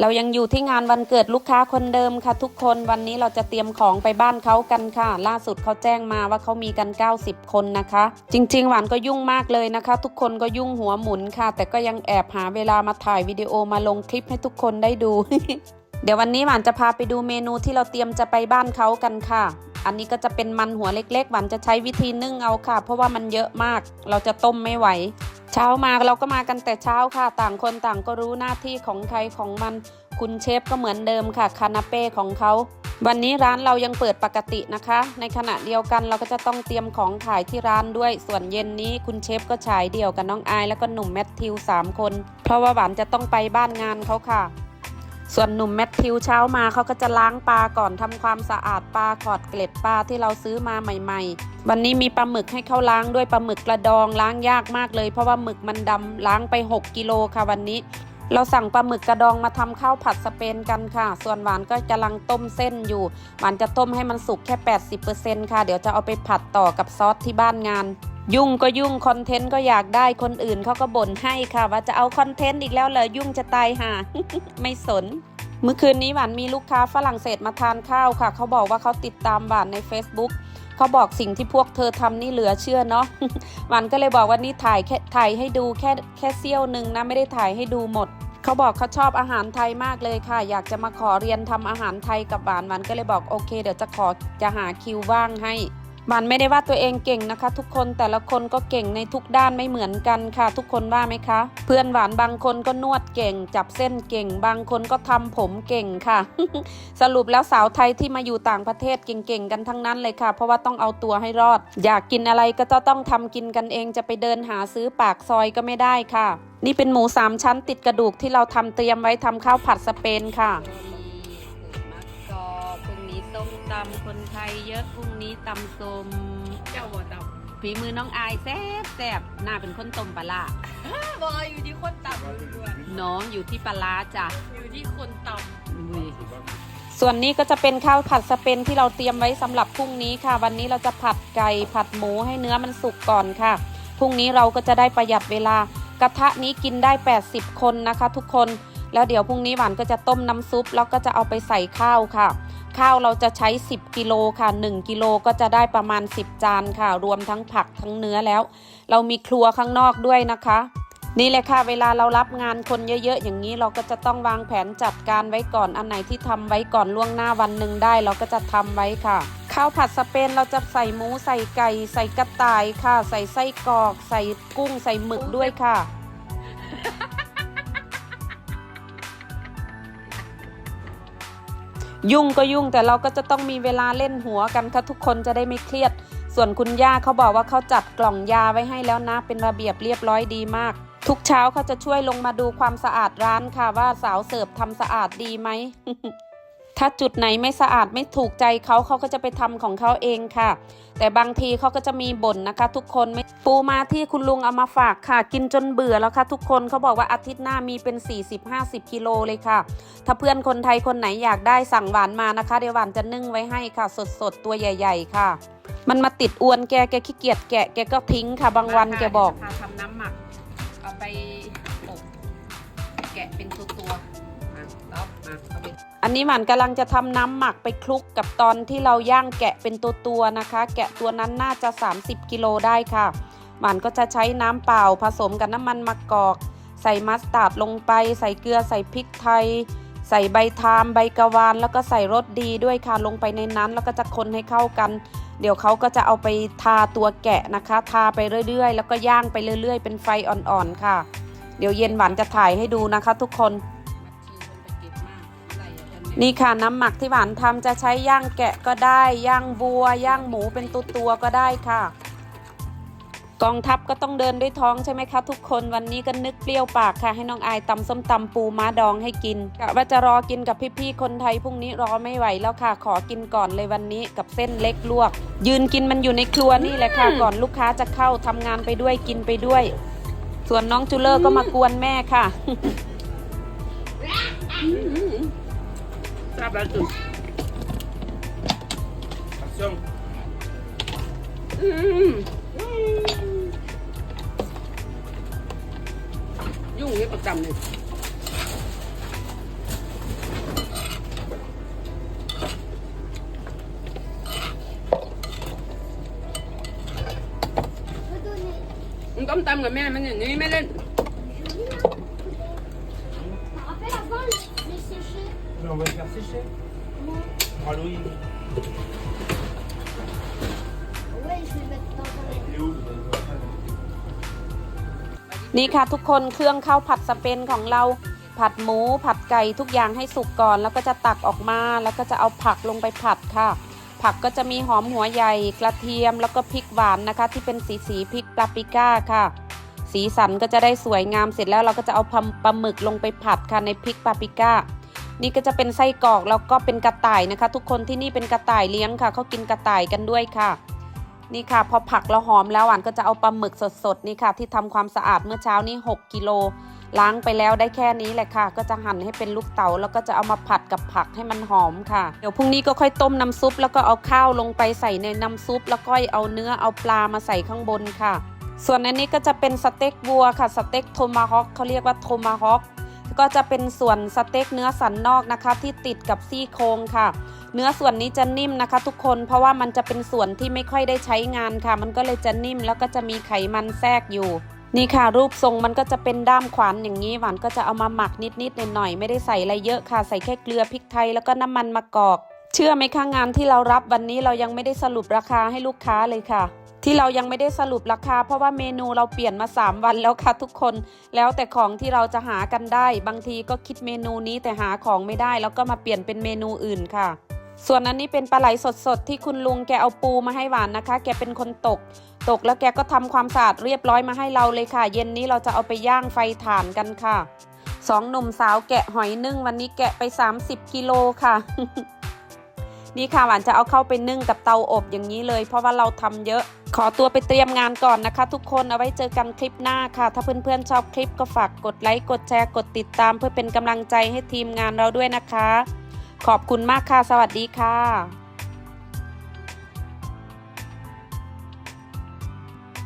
เรายังอยู่ที่งานวันเกิดลูกค้าคนเดิมค่ะ ทุกคนวันนี้เราจะเตรียมของไปบ้านเขากันค่ะ ล่าสุดเขาแจ้งมาว่าเขามีกัน 90 คนนะคะ จริง ๆ หวานก็ยุ่งมากเลยนะคะ ทุกคนก็ยุ่งหัวหมุนค่ะ แต่ก็ยังแอบหาเวลามาถ่ายวิดีโอมาลงคลิปให้ทุกคนได้ดู เดี๋ยววันนี้หวานจะพาไปดูเมนูที่เราเตรียมจะไปบ้านเขากันค่ะ อันนี้ก็จะเป็นมันหัวเล็กๆ หวานจะใช้วิธีนึ่งเอาค่ะ เพราะว่ามันเยอะมาก เราจะต้มไม่ไหว เช้ามาเราก็มากันแต่เช้าค่ะ ต่างคนต่างก็รู้หน้าที่ของใครของมัน คุณเชฟก็เหมือนเดิมค่ะ คานาเป้ของเขา วันนี้ร้านเรายังเปิดปกตินะคะ ในขณะเดียวกันเราก็จะต้องเตรียมของขายที่ร้านด้วย ส่วนเย็นนี้คุณเชฟก็ฉายเดี่ยวกับน้องอายแล้วก็หนุ่มแมทธิวสามคน เพราะว่าหวานจะต้องไปบ้านงานเขาค่ะ ส่วนหนุ่มแมทธิวเช้ามาเขาก็จะล้างปลาก่อนทำความสะอาดปลาขอดเกล็ดปลาที่เราซื้อมาใหม่ ๆ วันนี้มีปลาหมึกให้เขาล้างด้วยปลาหมึกกระดองล้างยากมากเลย เพราะว่าหมึกมันดำล้างไป 6 กิโลค่ะวันนี้ เราสั่งปลาหมึกกระดองมาทำข้าวผัดสเปนกันค่ะ ส่วนหวานก็กำลังต้มเส้นอยู่ หวานจะต้มให้มันสุกแค่ 80%ค่ะ เดี๋ยวจะเอาไปผัดต่อกับซอสที่บ้านงาน ยุ่งก็ยุ่งคอนเทนต์ก็อยากได้คนอื่นเขาก็บ่นให้ค่ะ ว่าจะเอาคอนเทนต์อีกแล้วเหรอยุ่งจะตายห่าไม่สน เมื่อคืนนี้หวานมีลูกค้าฝรั่งเศสมาทานข้าวค่ะ เขาบอกว่าเขาติดตามหวานใน Facebook เขาบอกสิ่งที่พวกเธอทำนี่เหลือเชื่อเนาะหวานก็เลยบอกว่านี่ถ่ายแค่ถ่ายให้ดูแค่แค่เสี้ยวหนึ่งนะไม่ได้ถ่ายให้ดูหมดเขาบอกเขาชอบอาหารไทยมากเลยค่ะ อยากจะมาขอเรียนทำอาหารไทยกับหวานหวานก็เลยบอกโอเค เดี๋ยวจะขอจะหาคิวว่างให้ หวานไม่ได้ว่าตัวเองเก่งนะคะ ทุกคนแต่ละคนก็เก่งในทุกด้านไม่เหมือนกันค่ะ ทุกคนว่าไหมคะ เพื่อนหวานบางคนก็นวดเก่ง จับเส้นเก่ง บางคนก็ทำผมเก่งค่ะ สรุปแล้วสาวไทยที่มาอยู่ต่างประเทศเก่งๆกันทั้งนั้นเลยค่ะ เพราะว่าต้องเอาตัวให้รอด อยากกินอะไรก็จะต้องทำกินกันเองจะไปเดินหาซื้อปากซอยก็ไม่ได้ค่ะ นี่เป็นหมูสามชั้นติดกระดูกที่เราทำเตรียมไว้ทำข้าวผัดสเปนค่ะ ตำคนไทยเยอะพรุ่งนี้ตำส้มเจ้าบ่ตฝีมือน้องอายแซ่บแซ่บหน้าเป็นคนต้มปลาร้าำ บอกอยู่ที่คนต่ำล้วนเนาะอยู่ที่ปลาร้าจ้ะ ๆอยู่ที่คนต่อุ้ยส่วนนี้ก็จะเป็นข้าวผัดสเปนที่เราเตรียมไว้สำหรับพรุ่งนี้ค่ะ วันนี้เราจะผัดไก่ผัดหมูให้เนื้อมันสุกก่อนค่ะพรุ่งนี้เราก็จะได้ประหยัดเวลากระทะนี้กินได้ 80 คนนะคะ ทุกคนแล้วเดี๋ยวพรุ่งนี้หวานก็จะต้มน้ำซุปแล้วก็จะเอาไปใส่ข้าวค่ะ ข้าวเราจะใช้ 10กิโลค่ะ1กิโลก็จะได้ประมาณ 10 จานค่ะ รวมทั้งผักทั้งเนื้อแล้ว เรามีครัวข้างนอกด้วยนะคะ นี่เลยค่ะเวลาเรารับงานคนเยอะๆ อย่างนี้เราก็จะต้องวางแผนจัดการไว้ก่อนอันไหนที่ทำไว้ก่อนล่วงหน้าวันหนึ่งได้ เราก็จะทำไว้ค่ะข้าวผัดสเปนเราจะใส่หมูใส่ไก่ ใส่กระต่ายค่ะ ใส่ไส้กรอก ใส่กุ้งใส่หมึกด้วยค่ะ ยุ่งก็ยุ่งแต่เราก็จะต้องมีเวลาเล่นหัวกันค่ะทุกคนจะได้ไม่เครียด ส่วนคุณย่าเขาบอกว่าเขาจัดกล่องยาไว้ให้แล้วนะ เป็นระเบียบเรียบร้อยดีมาก ทุกเช้าเขาจะช่วยลงมาดูความสะอาดร้านค่ะว่าสาวเสิร์ฟทำสะอาดดีไหม ถ้าจุดไหนไม่สะอาดไม่ถูกใจเขาเขาก็จะไปทำของเขาเองค่ะ แต่บางทีเขาก็จะมีบ่นนะคะ ทุกคนไม่ปูมาที่คุณลุงเอามาฝากค่ะ กินจนเบื่อแล้วค่ะ ทุกคนเขาบอกว่าอาทิตย์หน้ามีเป็น 40-50 กิโลเลยค่ะ ถ้าเพื่อนคนไทยคนไหนอยากได้สั่งหวานมานะคะเดี๋ยวหวานจะนึ่งไว้ให้ค่ะ สดๆตัวใหญ่ ๆ ค่ะ มันมาติดอวนแกแกขี้เกียจแกะแกก็ทิ้งค่ะ บางวันแกบอกค่ะทำน้ำหมักเอาไปอบแกะเป็นตัวตัวแล้วเอันนี้หวานกำลังจะทำน้ำหมักไปคลุกกับตอนที่เราย่างแกะเป็นตัวตัวนะคะ แกะตัวนั้นน่าจะ 30 กิโลได้ค่ะหวานก็จะใช้น้ำเปล่าผสมกับน้ำมันมะกอก ใส่มัสตาร์ดลงไป ใส่เกลือใส่พริกไทย ใส่ใบทามใบกะวาน แล้วก็ใส่รสดีด้วยค่ะลงไปในนั้นแล้วก็จะคนให้เข้ากัน เดี๋ยวเขาก็จะเอาไปทาตัวแกะนะคะ ทาไปเรื่อยๆ แล้วก็ย่างไปเรื่อยๆ เป็นไฟอ่อนๆค่ะ เดี๋ยวเย็นหวานจะถ่ายให้ดูนะคะ ทุกคน นี่ค่ะน้ำหมักที่หวานทำจะใช้ย่างแกะก็ได้ย่างวัวย่างหมูเป็นตัวตัวๆก็ได้ค่ะ กองทัพก็ต้องเดินด้วยท้องใช่ไหมคะทุกคนวันนี้ก็นึกเปรี้ยวปากค่ะ ให้น้องอายตำส้มตำปูม้าดองให้กินกะว่าจะรอกินกับพี่ๆคนไทยพรุ่งนี้รอไม่ไหวแล้วค่ะ ขอกินก่อนเลยวันนี้กับเส้นเล็กลวก ยืนกินมันอยู่ในครัวนี่แหละค่ะก่อนลูกค้าจะเข้าทำงานไปด้วยกินไปด้วย ส่วนน้องจูเลอร์ก็มากวนแม่ค่ะ Sabato. Action. Mm. xong, Dùng cái bậc tầm này. Tấm tâm rồi mẹ, mẹ nghĩ mẹ lên. นี่ค่ะทุกคนเครื่องข้าวผัดสเปนของเราผัดหมูผัดไก่ทุกอย่างให้สุกก่อน แล้วก็จะตักออกมาแล้วก็จะเอาผักลงไปผัดค่ะ ผักก็จะมีหอมหัวใหญ่กระเทียมแล้วก็พริกหวานนะคะ ที่เป็นสีสีพริกปาปริก้าค่ะ สีสันก็จะได้สวยงามเสร็จแล้วเราก็จะเอาปลาปลาหมึกลงไปผัดค่ะในพริกปาปริก้า นี่ก็จะเป็นไส้กรอกแล้วก็เป็นกระต่ายนะคะ ทุกคนที่นี่เป็นกระต่ายเลี้ยงค่ะเขากินกระต่ายกันด้วยค่ะ นี่ค่ะ พอผักแล้วหอมแล้วหวานก็จะเอาปลาหมึกสดๆนี่ค่ะ ที่ทำความสะอาดเมื่อเช้านี้ 6 กิโลล้างไปแล้วได้แค่นี้แหละค่ะ ก็จะหั่นให้เป็นลูกเต๋าแล้วก็จะเอามาผัดกับผักให้มันหอมค่ะ เดี๋ยวพรุ่งนี้ก็ค่อยต้มน้ำซุป แล้วก็เอาข้าวลงไปใส่ในน้ำซุป แล้วก็เอาเนื้อเอาปลามาใส่ข้างบนค่ะ ส่วนอันนี้ก็จะเป็นสเต็กวัวค่ะสเต็กโทมาฮอกเขาเรียกว่าโทมาฮอก ก็จะเป็นส่วนสเต็กเนื้อสันนอกนะคะ ที่ติดกับซี่โครงค่ะ เนื้อส่วนนี้จะนิ่มนะคะ ทุกคนเพราะว่ามันจะเป็นส่วนที่ไม่ค่อยได้ใช้งานค่ะ มันก็เลยจะนิ่มแล้วก็จะมีไขมันแทรกอยู่นี่ค่ะรูปทรงมันก็จะเป็นด้ามขวานอย่างนี้หวานก็จะเอามาหมักนิดๆหน่อยๆไม่ได้ใส่อะไรเยอะค่ะ ใส่แค่เกลือพริกไทยแล้วก็น้ำมันมะกอก เชื่อไหมคะงานที่เรารับวันนี้เรายังไม่ได้สรุปราคาให้ลูกค้าเลยค่ะ ที่เรายังไม่ได้สรุปราคา เพราะว่าเมนูเราเปลี่ยนมา 3 วันแล้วค่ะทุกคน แล้วแต่ของที่เราจะหากันได้ บางทีก็คิดเมนูนี้แต่หาของไม่ได้ แล้วก็มาเปลี่ยนเป็นเมนูอื่นค่ะ ส่วนอันนี้เป็นปลาไหลสดๆ ที่คุณลุงแกเอาปูมาให้หวานนะคะ แกเป็นคนตก ตกแล้วแกก็ทำความสะอาดเรียบร้อยมาให้เราเลยค่ะ เย็นนี้เราจะเอาไปย่างไฟถ่านกันค่ะสองหนุ่มสาวแกะหอยนึ่งวันนี้แกะไป 30กิโลค่ะ นี่ค่ะหวานจะเอาเข้าไปนึ่งกับเตาอบอย่างนี้เลย เพราะว่าเราทำเยอะ ขอตัวไปเตรียมงานก่อนนะคะ ทุกคนเอาไว้เจอกันคลิปหน้าค่ะ ถ้าเพื่อนๆชอบคลิปก็ฝากกดไลค์กดแชร์กดติดตาม เพื่อเป็นกำลังใจให้ทีมงานเราด้วยนะคะ ขอบคุณมากค่ะ สวัสดีค่ะ